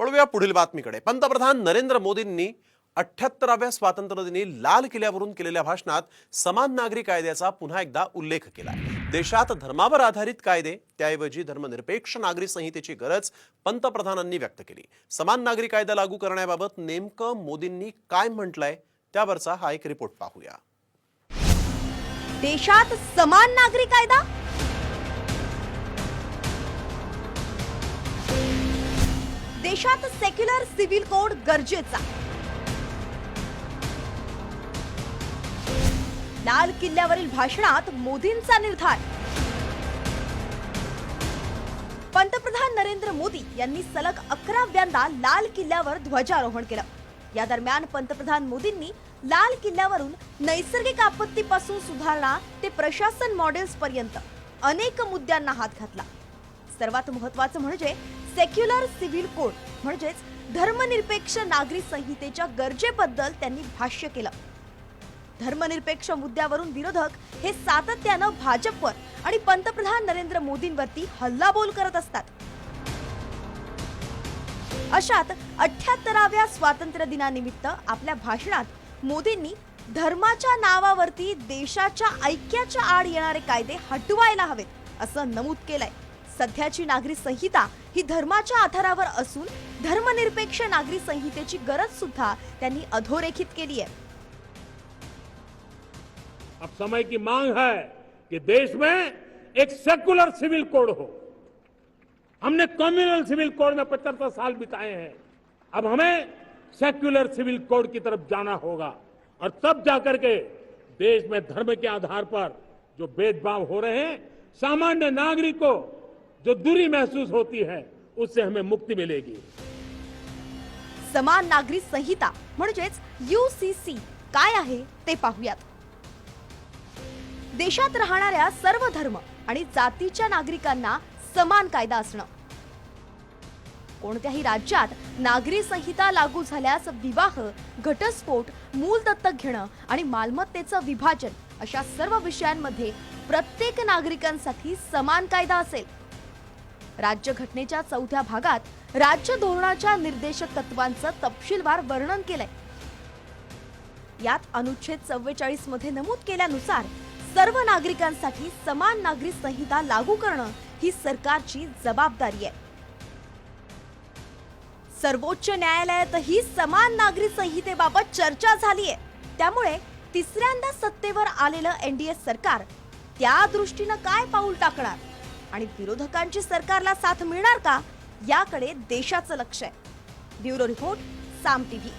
वळूया पुढील बातमीकडे. पंतप्रधान नरेंद्र मोदींनी अठ्याहत्तराव्या स्वातंत्र्यदिनी लाल किल्ल्यावरून केलेल्या भाषणात समान नागरी कायद्याचा पुन्हा एकदा उल्लेख केला. देशात धर्मावर आधारित कायदे त्याऐवजी धर्मनिरपेक्ष नागरी संहितेची गरज पंतप्रधानांनी व्यक्त केली. समान नागरी कायदा लागू करण्याबाबत नेमकं मोदींनी काय म्हटलंय त्यावरचा हा एक रिपोर्ट पाहूया. देशात समान नागरी कायदा? देशात सेक्युलर सिव्हिल कोड गरजेचा. लाल किल्ल्यावरील भाषणात मोदींचा निर्धार. पंतप्रधान नरेंद्र मोदी यांनी सलग अकराव्यांदा लाल किल्ल्यावर ध्वजारोहण केलं. या दरम्यान पंतप्रधान मोदींनी लाल किल्ल्यावरून नैसर्गिक आपत्तीपासून सुधारणा ते प्रशासन मॉडेल्स पर्यंत अनेक मुद्द्यांना हात घातला. सर्वात महत्वाचं म्हणजे सेक्युलर सिव्हिल कोड म्हणजेच धर्मनिरपेक्ष नागरी संहितेच्या गरजेबद्दल त्यांनी भाष्य केलं. धर्मनिरपेक्ष मुद्द्यावरून विरोधक हे सातत्यानं भाजपवर आणि पंतप्रधान नरेंद्र मोदींवरती हल्लाबोल करत असतात. अशात अठ्याहत्तराव्या स्वातंत्र्य दिनानिमित्त आपल्या भाषणात मोदींनी धर्माच्या नावावरती देशाच्या ऐक्याच्या आड येणारे कायदे हटवायला हवेत असं नमूद केलंय. सध्याची नागरी संहिता ही धर्माच्या आधारावर असून धर्मनिरपेक्ष नागरी संहितेची गरज सुद्धा त्यांनी अधोरेखित केली आहे. अब समय की मांग है कि देश में एक सेक्युलर सिविल कोड हो। हमने कम्युनल सिविल कोड में पचहत्तर साल बिताए हैं। अब हमें सेक्युलर सिविल कोड की तरफ जाना होगा और तब जाकर के देश में धर्म के आधार पर जो भेदभाव हो रहे हैं सामान्य नागरिक को जो दूरी महसूस होती है उससे हमें मुक्ति मिलेगी। समान नागरी संहिता म्हणजेच यूसीसी काय आहे ते पाहूयात. देशात राहणाऱ्या सर्व धर्म आणि जातीच्या नागरिकांना समान कायदा असणं. कोणत्याही राज्यात नागरी संहिता लागू झाल्यास विवाह घटस्फोट मूल दत्तक घेणं आणि मालमत्तेचं विभाजन अशा सर्व विषयांमध्ये प्रत्येक नागरिकांसाठी समान कायदा असेल. राज्यघटनेच्या चौथ्या भागात राज्य धोरणाच्या निर्देशक तत्वांचं तपशीलवार वर्णन केलंय. यात अनुच्छेद चव्वेचाळीसमध्ये नमूद केल्यानुसार सर्व नागरिकांसाठी समान नागरी संहिता लागू करणं ही सरकारची जबाबदारी आहे. सर्वोच्च न्यायालयातही समान नागरी संहितेबाबत चर्चा झाली आहे. त्यामुळे तिसऱ्यांदा सत्तेवर आलेलं एनडीए सरकार त्या दृष्टीनं काय पाऊल टाकणार? आणि विरोधकांची सरकारला साथ मिळणार का? याकडे देशाचं लक्ष आहे. Bureau report Saam TV.